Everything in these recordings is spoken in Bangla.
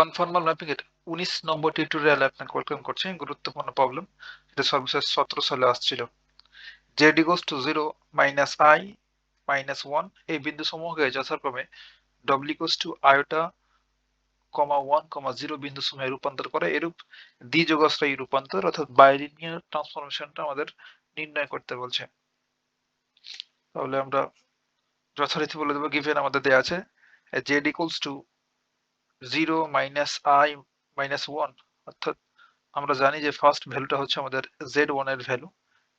কনফর্মাল ম্যাপিং এর উনিশ নম্বর টিউটোরিয়ালে আপনাকে ওয়েলকাম করছি। গুরুত্বপূর্ণ প্রবলেম এটা সর্বশেষ সতেরো সালে আসছিল। Z equals to zero minus i minus one এই বিন্দু সমূহকে যথাক্রমে W equals to iota comma one comma zero বিন্দু সমূহে রূপান্তর করে। এরূপ দ্বিযোগাশ্রয়ী রূপান্তর অর্থাৎ বাইলিনিয়ার ট্রান্সফরমেশনটা আমাদের নির্ণয় করতে বলছে। তাহলে আমরা যথারীতি বলে দেবো গিভেন আমাদের দেওয়া আছে। Z equals to zero minus i minus one, অর্থাৎ আমরা জানি যে ফার্স্ট ভ্যালুটা হচ্ছে আমাদের জেড ওয়ানের ভ্যালু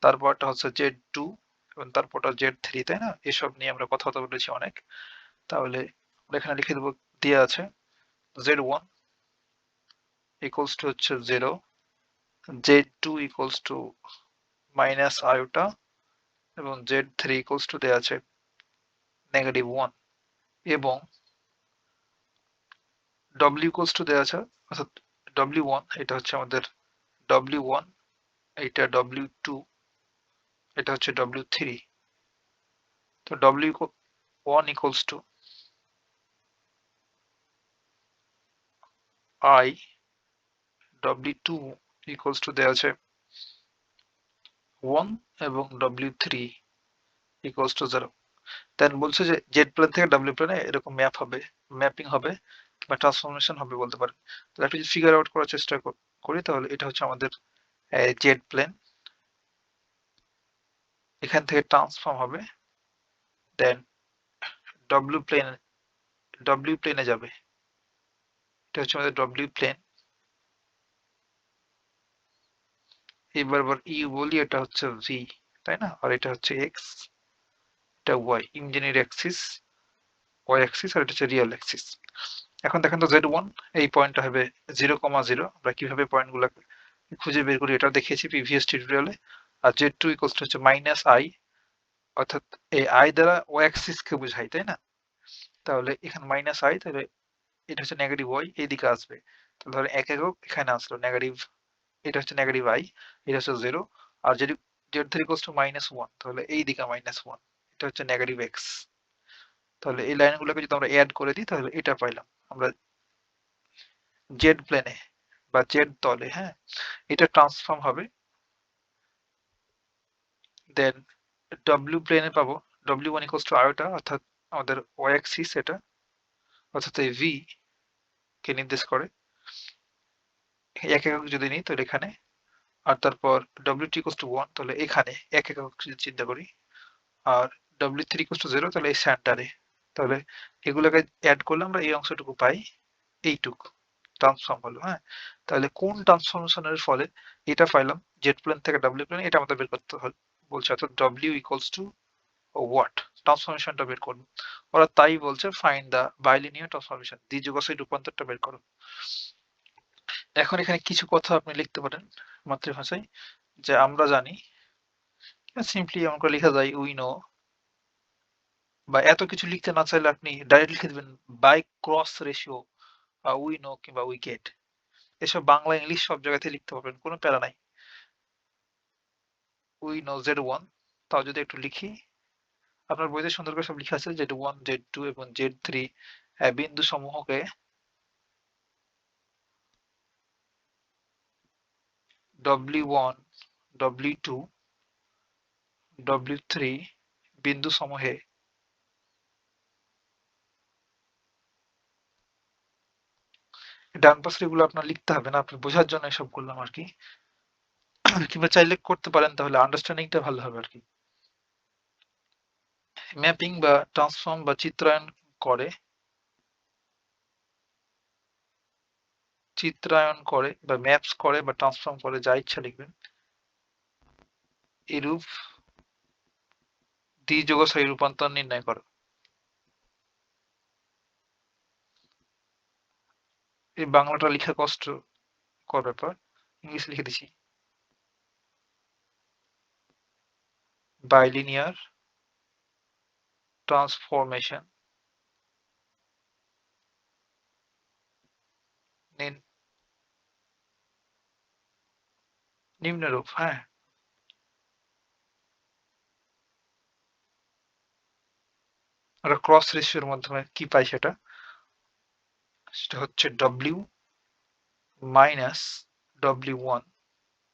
তারপরটা হচ্ছে জেড টু এবং তারপরটা জেড থ্রি তাই না? এসব নিয়ে আমরা কথা বলেছি অনেক। তাহলে এখানে লিখে দেবো দেওয়া আছে জেড ওয়ান ইকুয়ালস টু হচ্ছে zero Z two equals to minus iota এবং জেড থ্রি ইকুয়ালস টু দেওয়া আছে নেগেটিভ ওয়ান এবং ডব্লিউ ইকুয়ালস টু দেওয়া আছে, অর্থাৎ ডব্লিউ এটা হচ্ছে আমাদের ডব্লিউ ওয়ান এইটা টু এটা হচ্ছে ডব্লিউ তো W one equals to i W two দেওয়া আছে ওয়ান এবং W three equals to zero then বলছে যে জেড প্লেন থেকে ডাব্লিউ প্লেনে এরকম ম্যাপ হবে ম্যাপিং হবে। বা ট্রান্সফরমেশন হবে বলতে পারেন। তাহলে একটু যদি ফিগার আউট করার চেষ্টা করি, তাহলে এটা হচ্ছে আমাদের জেড প্লেন এখান থেকে ট্রান্সফর্ম হবে দেন ডব্লিউ প্লেন ডব্লিউ প্লেনে যাবে। এটা হচ্ছে আমাদের ডব্লিউ প্লেন এবার আবার ইউ বলি, এটা হচ্ছে ভি তাই না? আর এটা হচ্ছে এক্স এটা Y imaginary axis Y axis আর এটা হচ্ছে রিয়েল অ্যাক্সিস এখন দেখেন তো জেড ওয়ান এই পয়েন্টটা হবে জিরো কমা জিরো আমরা কীভাবে পয়েন্টগুলো খুঁজে বের করি, এটা দেখিয়েছি প্রিভিয়াস টিউটোরিয়ালে আর জেড টু ইকোয়ালস হচ্ছে মাইনাস আই অর্থাৎ এই আই দ্বারা ও কে বোঝাই, তাই না? তাহলে এখানে মাইনাস আই তাহলে এটা হচ্ছে নেগেটিভ ওয়াই এইদিকে আসবে। তাহলে ধরো এক একক এখানে আসলো নেগেটিভ এটা হচ্ছে নেগেটিভ আই এটা হচ্ছে জিরো আর যদি Z three equals to minus one তাহলে এই দিকে মাইনাস ওয়ান এটা হচ্ছে নেগেটিভ এক্স তাহলে এই লাইনগুলোকে যদি আমরা অ্যাড করে দিই, তাহলে এটা পাইলাম। আমরা জেড প্লেনে বা জেড তলে হ্যাঁ এটা ট্রান্সফর্ম হবে। দেন ডব্লিউ প্লেনে পাবো। W one equals to iota অর্থাৎ আমাদের ওয়াই অ্যাক্সিস এটা, অর্থাৎ এই ভি কে নির্দেশ করে। এক একক যদি নিই, তাহলে এখানে। আর তারপর W two equals to one তাহলে এখানে এক একক যদি চিন্তা করি। আর W three equals to zero তাহলে এই সেন্টারে তাহলে এগুলোকে অ্যাড করলে আমরা এই অংশটুকু পাই এইটুকু ট্রান্সফর্ম হলো হ্যাঁ? তাহলে কোন ট্রান্সফরমেশনের ফলে এটা পাইলাম জেড প্লেন থেকে ডাব্লিউ প্লেন এটা আমাদের বের করতে হল, বলছে অর্থাৎ ডব্লিউ ইকুয়ালস টু হোয়াট ট্রান্সফরমেশনটা বের করব। ওরা তাই বলছে ফাইন্ড দ্য বাইলিনিয়ার ট্রান্সফরমেশন দ্বিযুগাশ্রী রূপান্তরটা বের করো। এখন এখানে কিছু কথা আপনি লিখতে পারেন মাতৃভাষায়, যে আমরা জানি সিম্পলি আমরা লেখা যায় উই নো বা এত কিছু লিখতে না চাইলে আপনি ডাইরেক্ট লিখে দেবেন by cross ratio we know কিংবা উই গেট এসব বাংলা, ইংলিশ সব জায়গাতে লিখতে পারবেন, কোনো প্যারা নাই। উই নো জেড ওয়ান তাও যদি একটু লিখি, আপনার বইতে সুন্দর করে সব লিখা আছে জেড ওয়ান জেড টু এবং জেড থ্রি বিন্দু সমূহকে W one W two W three বিন্দু সমূহে ডান পাশের এগুলো আপনার লিখতে হবে না, আপনি বোঝার জন্য এসব করলাম আর কি। কিংবা চাইলে করতে পারেন, তাহলে আন্ডারস্ট্যান্ডিংটা ভালো হবে আর কি। ম্যাপিং বা ট্রান্সফর্ম বা চিত্রায়ন করে। চিত্রায়ন করে বা ম্যাপস করে বা ট্রান্সফর্ম করে, যা ইচ্ছা লিখবেন। এরূপ দ্বিযোগসারী রূপান্তর নির্ণয় করো। এই বাংলাটা লেখা কষ্ট কর ব্যাপার। ইংলিশ লিখে দিছি। বাইলিনিয়ার ট্রান্সফরমেশন নিম্নরূপ হ্যাঁ। ক্রস রেশিওর মাধ্যমে কি পাই সেটা? সেটা হচ্ছে W minus W one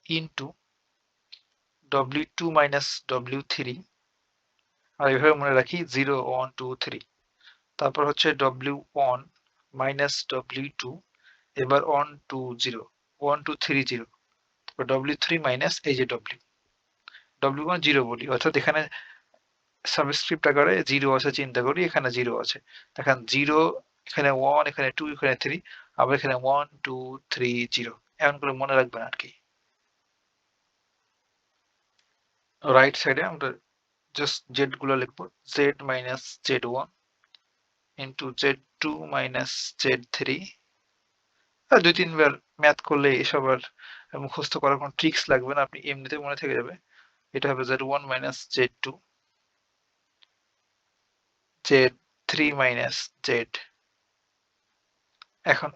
into W two minus W three আর এভাবে মনে রাখি জিরো ওয়ান টু থ্রি তারপর হচ্ছে W one minus W two এবার one two zero one two three zero তারপর ডব্লিউ থ্রি মাইনাস এই যে ডব্লিউ ডব্লিউ ওয়ান জিরো বলি, অর্থাৎ এখানে সাবস্ক্রিপ্ট আকারে জিরো আছে, চিন্তা করি, এখানে জিরো আছে। দেখেন জিরো এখানে ওয়ান এখানে টু এখানে থ্রি আবার এখানে ওয়ান টু থ্রি জিরো এমন করে মনে রাখবেন আর কি। রাইট সাইডে আমরা জাস্ট জেডগুলো লিখব। Z minus Z one into Z two minus Z three দুই তিনবার ম্যাথ করলে এসব আর মুখস্থ করার কোনো ট্রিক্স লাগবে না, আপনি এমনিতে মনে থেকে যাবে। এটা হবে Z one minus Z two Z three minus Z এখন,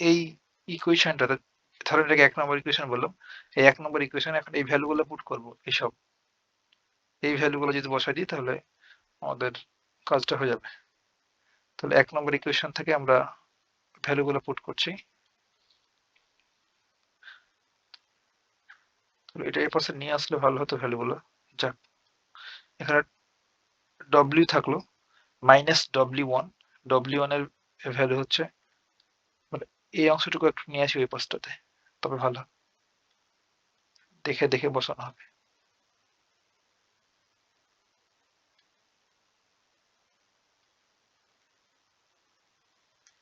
এই ইকুয়েশনটাতে ধরেন এটাকে এক নম্বর ইকুয়েশন বললাম, এই এক নম্বর ইকুয়েশন এখন এই ভ্যালুগুলো পুট করব, এইসব। এই ভ্যালুগুলো যদি বসাই দিই, তাহলে আমাদের কাজটা হয়ে যাবে। তাহলে এক নম্বর ইকুয়েশন থেকে আমরা ভ্যালুগুলো পুট করছি। এটা এই পাশে নিয়ে আসলে ভালো হতো ভ্যালুগুলো যাক, এখানে ডব্লিউ থাকল মাইনাস ডব্লিউ ওয়ান ডব্লিউ ওয়ানের ভ্যালু হচ্ছে এই অংশটুকু একটু নিয়ে আসি ওই পাশটাতে তবে ভালো। দেখে দেখে বসানো হবে।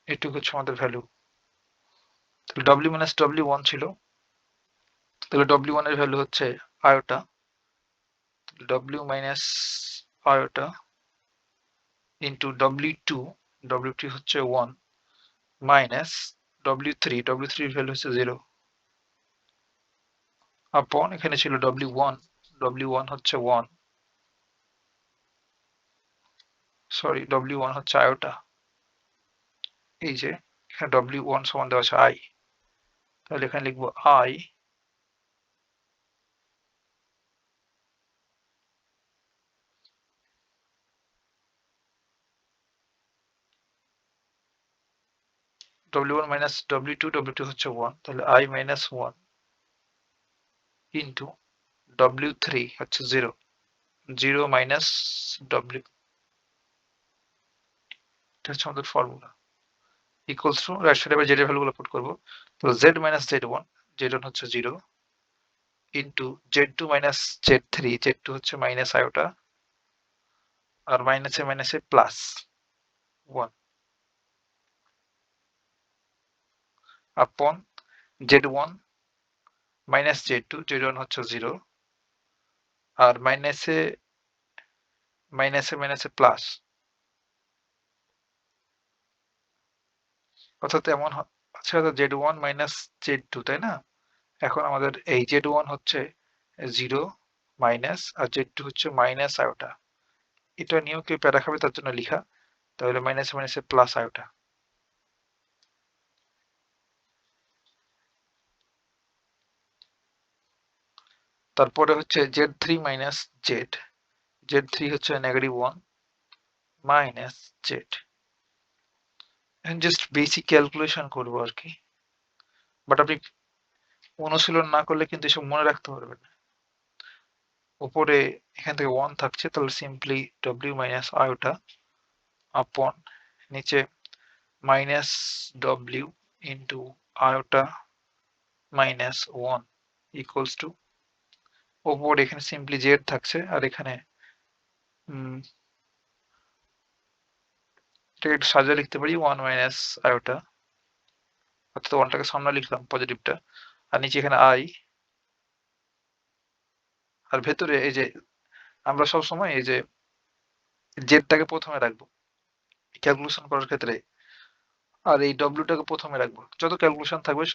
এটুকু হচ্ছে আমাদের ভ্যালু তাহলে ডব্লিউ মাইনাস ডব্লিউ ওয়ান ছিল। তাহলে ডব্লিউ ওয়ানের ভ্যালু হচ্ছে iota. W minus iota into W two W two হচ্ছে one minus W three W value হচ্ছে জিরো আপন এখানে ছিল ডব্লিউ ওয়ান ডব্লিউ ওয়ান হচ্ছে ওয়ান সরি ডব্লিউ ওয়ান হচ্ছে আয়োটা। এই যে, এখানে ডব্লিউ ওয়ান সমান দেওয়া আছে আই তাহলে এখানে লিখব i W one minus W two W two হচ্ছে ওয়ান তাহলে i minus one into W হচ্ছে জিরো জিরো মাইনাস ডব্লিউ এটা হচ্ছে আমাদের ফর্মুলা ইকুয়ালস টু রাইট সাইডে এবার জেডের ভ্যালুগুলো পুট করব, তো Z minus Z one Z one হচ্ছে zero into Z two minus Z three Z হচ্ছে মাইনাস আয়োটা আর মাইনাসে মাইনাসে plus one upon Z one minus Z two Z one হচ্ছে জিরো আর মাইনাসে মাইনাসে মাইনাসে প্লাস অর্থাৎ এমন আচ্ছা Z one minus Z two তাই না? এখন আমাদের এই জেড ওয়ান হচ্ছে জিরো মাইনাস আর জেড টু হচ্ছে মাইনাস আয়োটা এটা নিয়েও কেউ প্যারা খাবে তার জন্য লিখা? তাহলে মাইনাস মাইনাসে প্লাস আয়োটা তারপরে হচ্ছে Z three minus Z Z three হচ্ছে negative one minus Z just basic calculation করব আর কি। বাট আপনি অনুশীলন না করলে কিন্তু এসব মনে রাখতে পারবেন না। উপরে এখান থেকে ওয়ান থাকছে, তাহলে simply W minus iota upon নিচে minus W into iota minus one equals to ওপর এখানে সিম্পলি জেড থাকছে, আর এখানে একটু লিখতে পারি ওয়ান মাইনাস আয়োটা অর্থাৎ ওয়ানটাকে সামনে লিখলাম পজিটিভটা আর নিচে এখানে আই আর ভেতরে এই যে, আমরা সব সময় এই যে জেডটাকে প্রথমে রাখব ক্যালকুলেশন করার ক্ষেত্রে, আর এই ডব্লিউটাকে প্রথমে রাখব, যত ক্যালকুলেশন থাকবে,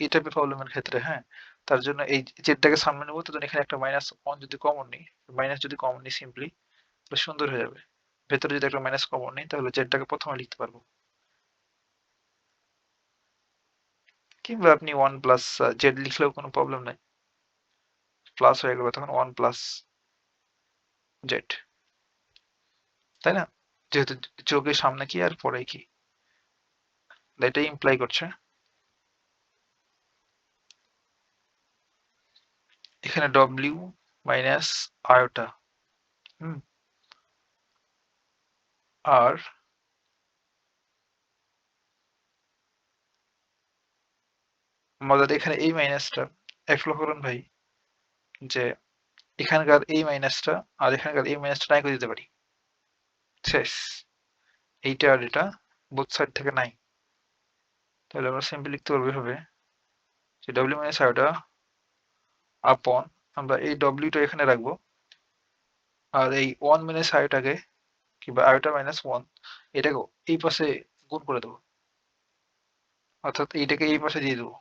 এই টাইপের প্রবলেমের ক্ষেত্রে হ্যাঁ? তার জন্য এই জেডটাকে সামনে নেব তখন এখানে একটা মাইনাস ওয়ান যদি কমন নিই মাইনাস যদি কমন নিই সিম্পলি তাহলে সুন্দর হয়ে যাবে। ভেতরে যদি একটা মাইনাস কমন নিই, তাহলে জেডটাকে প্রথমে লিখতে পারব। কিংবা আপনি ওয়ান প্লাস জেড লিখলেও কোনো প্রবলেম নাই। প্লাস হয়ে গেল তখন ওয়ান প্লাস জেড। তাই না? যেহেতু চোখের সামনে কি আর পরে কি? এটাই ইমপ্লাই করছে। এখানে ডব্লিউ মাইনাস আয়োটা আর আমাদের এখানে এই মাইনাসটা এক করুন ভাই, যে এখানকার এই মাইনাসটা আর এখানকার এই মাইনাসটা নাই করে দিতে পারি। শেষ। এইটা আর এটা বোথ সাইড থেকে নাই। তাহলে আমরা সিম্পলি লিখতে পারব এভাবে যে ডব্লিউ মাইনাস আয়োটা আপন আমরা এই ডব্লিউটা এখানে রাখব। আর এই ওয়ান মাইনাস আয়োটাকে কিংবা আয়োটা মাইনাস ওয়ান এটাকে এই পাশে গুণ করে দেবো। অর্থাৎ এইটাকে এই পাশে দিয়ে দেবো।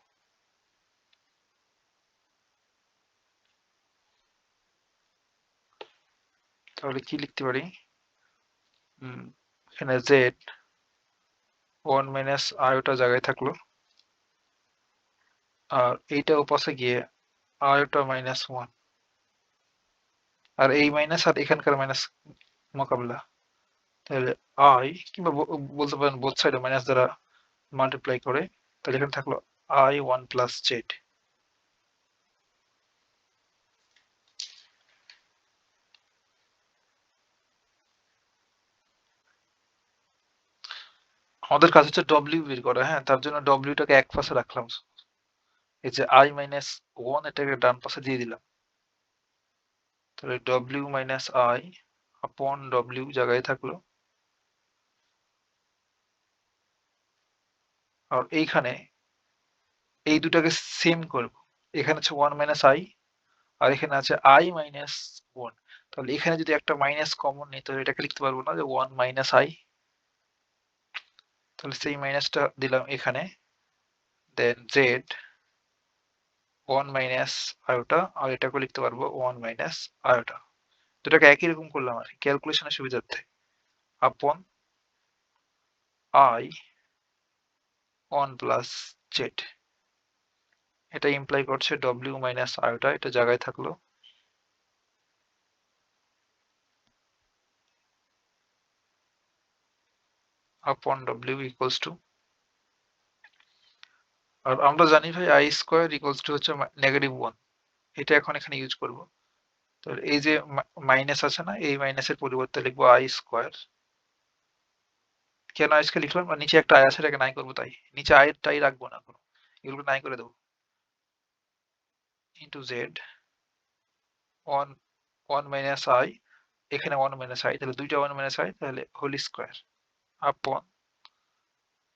তাহলে কি লিখতে পারি? এখানে জেড ওয়ান মাইনাস আয়োটা জায়গায় থাকল। আর এইটা ওপাশে গিয়ে আয়োটা মাইনাস ওয়ান আর এই মাইনাস আর এখানকার মাইনাস মোকাবিলা। তাহলে আই কিংবা বলতে পারেন বোথ সাইডে মাইনাস দ্বারা মাল্টিপ্লাই করে, তাহলে এখানে থাকল আই ওয়ান প্লাস জেড আমাদের কাজ হচ্ছে ডব্লিউ বের করা হ্যাঁ? তার জন্য ডব্লিউটাকে এক পাশে রাখলাম। এই যে আই মাইনাস ওয়ান এটাকে ডান পাশে দিয়ে দিলাম। তাহলে W minus I upon W জায়গায় থাকল। আর এইখানে এই দুটাকে সেম করব। এখানে আছে ওয়ান মাইনাস আই আর এখানে আছে আই মাইনাস ওয়ান তাহলে এখানে যদি একটা মাইনাস কমন নেই, তাহলে এটাকে লিখতে পারব না যে ওয়ান মাইনাস আই তাহলে সেই মাইনাসটা দিলাম এখানে। Then Z one minus iota আর এটাকে লিখতে পারব ওয়ান মাইনাস আয়োটা দুটাকে একই রকম করলাম আর ক্যালকুলেশনের সুবিধার্থে। আপন আই ওয়ান প্লাস জেড এটা ইমপ্লাই করছে ডব্লিউ মাইনাস আয়োটা এটা জায়গায় থাকল। আপন ডব্লিউ ইকুয়ালস টু আর আমরা জানি ভাই আই স্কোয়ার ইকুয়ালস টু হচ্ছে নেগেটিভ ওয়ান এটা এখন এখানে ইউজ করব। তো এই যে মাইনাস আছে না, এই মাইনাসের পরিবর্তে লিখব আই স্কোয়ার কেন আই স্কোয়ার লিখলাম? নিচে একটা আই আছে, এটাকে নাই করব তাই। নিচে আয়ের টাই রাখব না কোনো এগুলো নাই করে দেবো। Into Z one one minus I এখানে ওয়ান মাইনাস আই তাহলে দুইটা ওয়ান মাইনাস আই তাহলে হোল স্কোয়ার আপন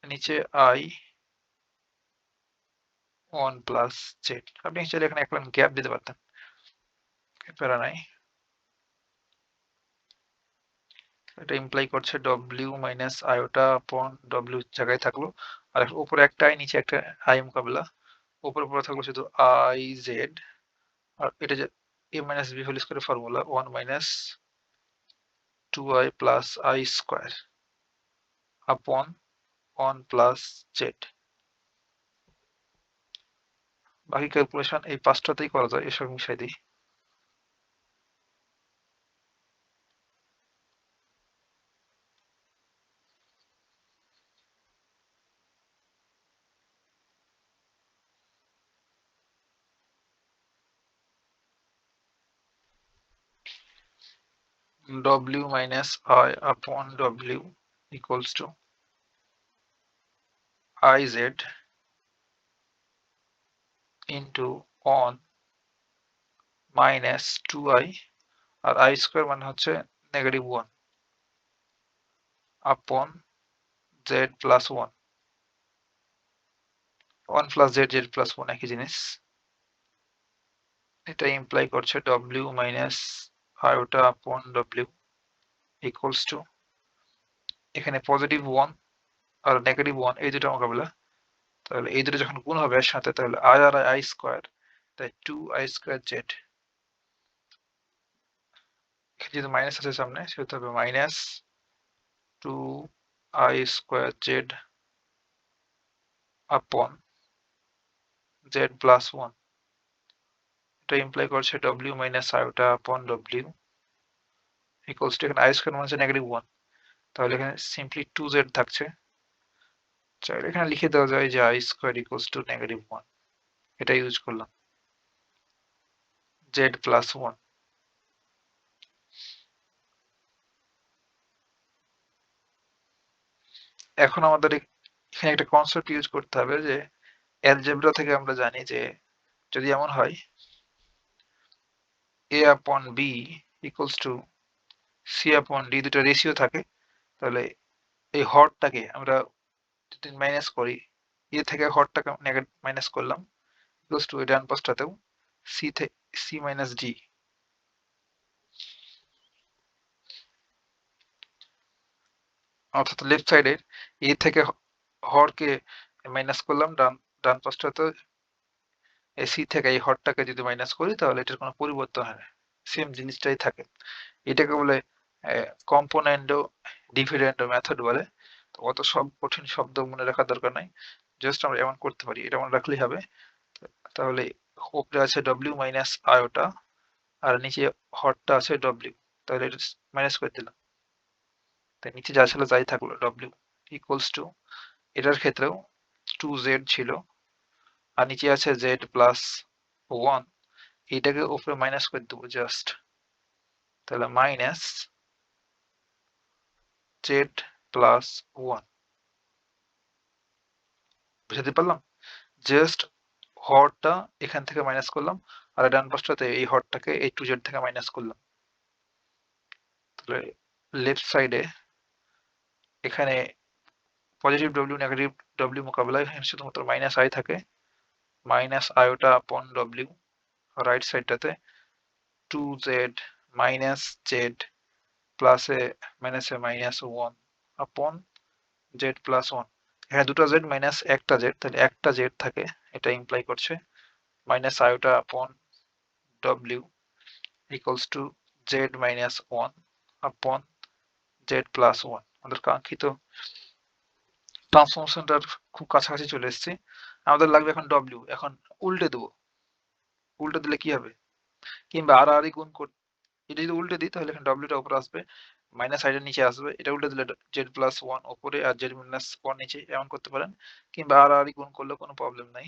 নিচে আই ওয়ান প্লাস জেড আপনি চাইলে এখানে এক লাইন গ্যাপ দিতে পারতেন। প্যারা নাই। এটা ইমপ্লাই করছে ডব্লিউ মাইনাস আয়োটা আপন ডব্লিউ জায়গায় থাকল। আর উপরে একটা আই নিচে একটা আই মোকাবিলা। উপরে উপরে থাকল শুধু আই জেড আর এটা যে A minus B whole square formula one minus two I plus I square upon one plus Z বাকি ক্যালকুলেশন এই পাঁচটাতেই করা যায়, এসব মিশাই দিই। W minus i upon w equals to iz into on minus two I R I square মানে হচ্ছে negative one upon Z plus one one plus Z Z plus one একই জিনিস। এটা ইমপ্লাই করছে W minus iota upon W equals to এখানে পজিটিভ ওয়ান আর নেগেটিভ ওয়ান এই দুটো মোকাবিলা। তাহলে এই দুটো যখন গুণ হবে সাথে তাহলে আই আর আই স্কোয়ার তাই টু আই স্কোয়ার জেড যেহেতু মাইনাস আছে সামনে, সেহেতু হবে minus two I square Z upon Z plus one এটা ইমপ্লাই করছে ডব্লিউ মাইনাস আই ওটা আপন ডব্লিউ ইকুয়ালস টু এখানে আই স্কোয়ার মানে নেগেটিভ ওয়ান তাহলে এখানে সিম্পলি টু জেড থাকছে। চাইলে এখানে লিখে দেওয়া যায় যে I square equals to negative one এটা ইউজ করলাম। জেড প্লাস ওয়ান এখন আমাদের এখানে একটা কনসেপ্ট ইউজ করতে হবে যে অ্যালজেব্রা থেকে আমরা জানি যে যদি এমন হয় A upon B equals to C upon D দুটো রেশিও থাকে, তাহলে এই হরটাকে আমরা যদি মাইনাস করি। এ থেকে হরটাকে মাইনাস করলাম। ইকুয়ালস টু ডান পাশটাতেও সি থেকে সি মাইনাস ডি অর্থাৎ লেফট সাইডের এ থেকে হরকে মাইনাস করলাম, ডান ডান পাশটাতে সি থেকে এই হরটাকে যদি মাইনাস করি, তাহলে এটার কোনো পরিবর্তন হয় না। সেম জিনিসটাই থাকে। এটাকে বলে কম্পোনেন্ডো ডিভিডেন্ডো মেথড বলে। অত সব কঠিন শব্দ মনে রাখার দরকার নাই। জাস্ট আমরা এমন করতে পারি, এটা মনে রাখলেই হবে। তাহলে উপরে আছে ডব্লিউ মাইনাস আয়োটা আর নিচে হটটা আছে ডব্লিউ তাহলে এটা মাইনাস করে দিলাম। তাই নিচে যা ছিল তাই থাকল ডব্লিউ ইকুয়ালস টু এটার ক্ষেত্রেও টু জেড ছিল। আর নিচে আছে জেড প্লাস ওয়ান এইটাকে উপরে মাইনাস করে দেবো জাস্ট তাহলে মাইনাস জেড প্লাস ওয়ান বুঝাতে পারলাম? জাস্ট হরটা এখান থেকে মাইনাস করলাম, আর ডান পাশটাতে এই হরটাকে এই টু জেড থেকে মাইনাস করলাম। তাহলে লেফট সাইডে এখানে পজিটিভ ডব্লিউ নেগেটিভ ডব্লিউ মোকাবেলায় শুধুমাত্র মাইনাস আই থাকে। Minus iota upon W right সাইডটাতে টু জেড মাইনাস জেড প্লাসে মাইনাসে minus one upon Z plus one এখানে দুটো জেড মাইনাস একটা জেড তাহলে একটা জেড থাকে, এটা ইমপ্লাই করছে। Minus iota upon W equals to Z minus one upon Z plus one আমাদের কাঙ্ক্ষিত ট্রান্সফরমেশনটার খুব কাছাকাছি চলে এসেছি। আমাদের লাগবে এখন ডব্লিউ এখন উল্টে দেবো। উল্টে দিলে কি হবে? কিংবা আর আর গুণ কর এটা যদি উল্টে দিই, তাহলে এখানে ডব্লিউটা উপরে আসবে। মাইনাস সাইডের নিচে আসবে, এটা উল্টে দিলে জেড প্লাস ওয়ান উপরে আর জেড মাইনাস ওয়ান নিচে এমন করতে পারেন। কিংবা আর আর গুণ করলে কোনো প্রবলেম নাই।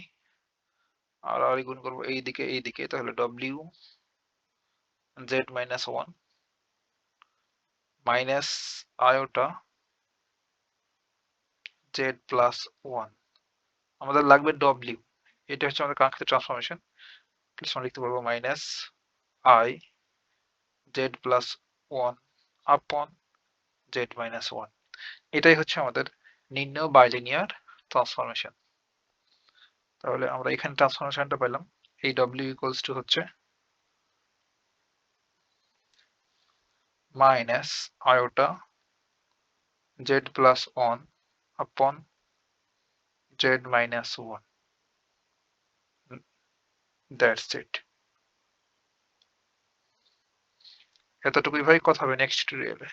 আর আর গুণ করব এই দিকে এই দিকে তাহলে W Z minus one minus iota Z plus one আমাদের লাগবে ডব্লিউ এটা হচ্ছে আমাদের কাঙ্ক্ষিত ট্রান্সফরমেশন লিখতে পারব minus I Z plus one upon Z minus one এটাই হচ্ছে আমাদের নির্ণয় বাইলিনিয়ার ট্রান্সফরমেশন তাহলে আমরা এখানে ট্রান্সফরমেশনটা পেলাম। এই ডব্লিউ ইকুয়ালস টু হচ্ছে minus iota Z plus one upon Z minus one that's it এতটুকুই ভাই কথা হবে নেক্সট টিউটোরিয়ালে